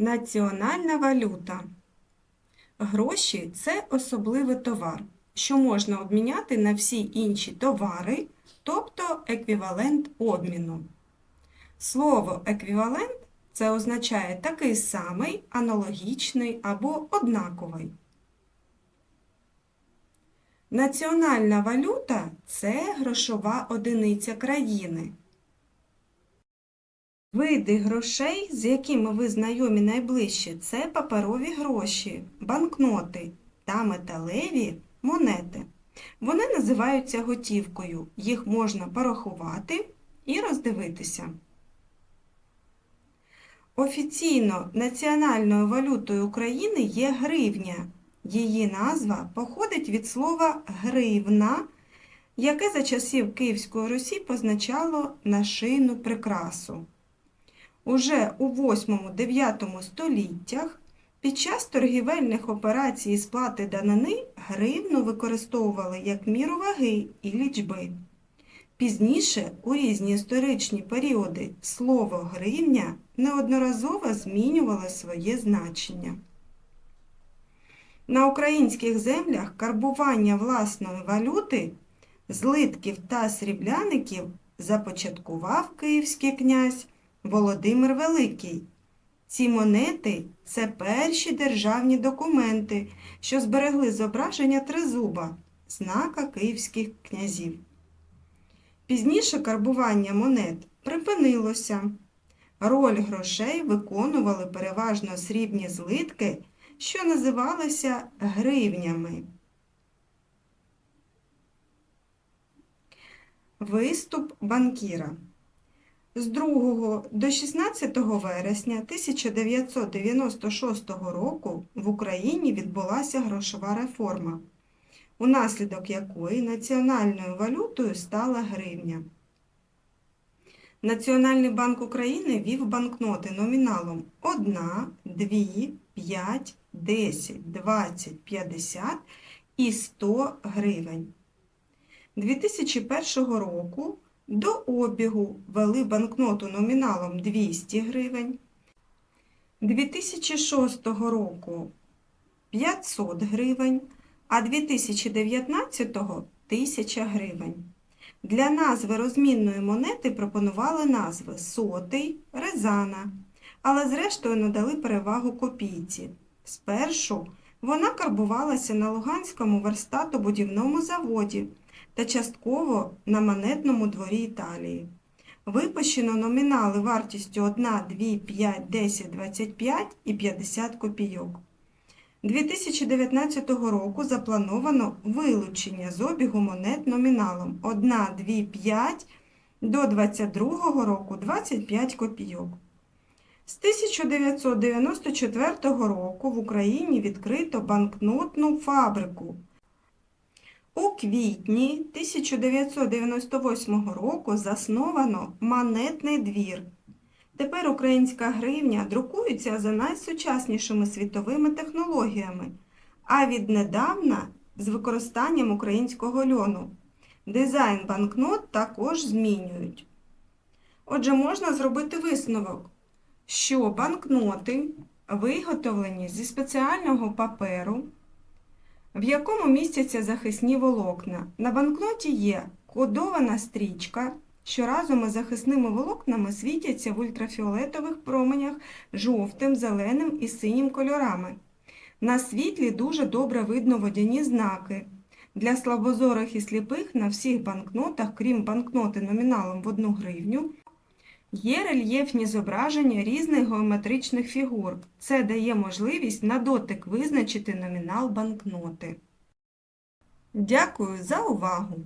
Національна валюта. Гроші це особливий товар, що можна обміняти на всі інші товари, тобто еквівалент обміну. Слово еквівалент це означає такий самий, аналогічний або однаковий. Національна валюта це грошова одиниця країни. Види грошей, з якими ви знайомі найближче, це паперові гроші, банкноти та металеві монети. Вони називаються готівкою, їх можна порахувати і роздивитися. Офіційно національною валютою України є гривня. Її назва походить від слова гривна, яке за часів Київської Русі позначало нашийну прикрасу. Уже у 8-9 століттях під час торгівельних операцій сплати данини гривну використовували як міру ваги і лічби. Пізніше, у різні історичні періоди, слово гривня неодноразово змінювало своє значення. На українських землях карбування власної валюти, злитків та срібляників започаткував київський князь Володимир Великий. Ці монети це перші державні документи, що зберегли зображення тризуба, знака київських князів. Пізніше карбування монет припинилося. Роль грошей виконували переважно срібні злитки, що називалися гривнями. Виступ банкіра з 2 до 16 вересня 1996 року в Україні відбулася грошова реформа, унаслідок якої національною валютою стала гривня. Національний банк України вів банкноти номіналом 1, 2, 5, 10, 20, 50 і 100 гривень. 2001 року до обігу ввели банкноту номіналом 200 гривень. 2006 року 500 гривень, а 2019 1000 гривень. Для назви розмінної монети пропонували назви сотий, резана, але зрештою надали перевагу копійці. Спершу вона карбувалася на Луганському верстатобудівному заводі та частково на монетному дворі Італії. Випущено номінали вартістю 1, 2, 5, 10, 25 і 50 копійок. 2019 року заплановано вилучення з обігу монет номіналом 1, 2, 5 до 2022 року 25 копійок. З 1994 року в Україні відкрито банкнотну фабрику. У квітні 1998 року засновано монетний двір. Тепер українська гривня друкується за найсучаснішими світовими технологіями, а віднедавна з використанням українського льону. Дизайн банкнот також змінюють. Отже, можна зробити висновок, що банкноти виготовлені зі спеціального паперу, в якому містяться захисні волокна. На банкноті є кодована стрічка що разом із захисними волокнами світяться в ультрафіолетових променях жовтим, зеленим і синім кольорами. На світлі дуже добре видно водяні знаки. Для слабозорих і сліпих на всіх банкнотах, крім банкноти номіналом в 1 гривню, є рельєфні зображення різних геометричних фігур. Це дає можливість на дотик визначити номінал банкноти. Дякую за увагу!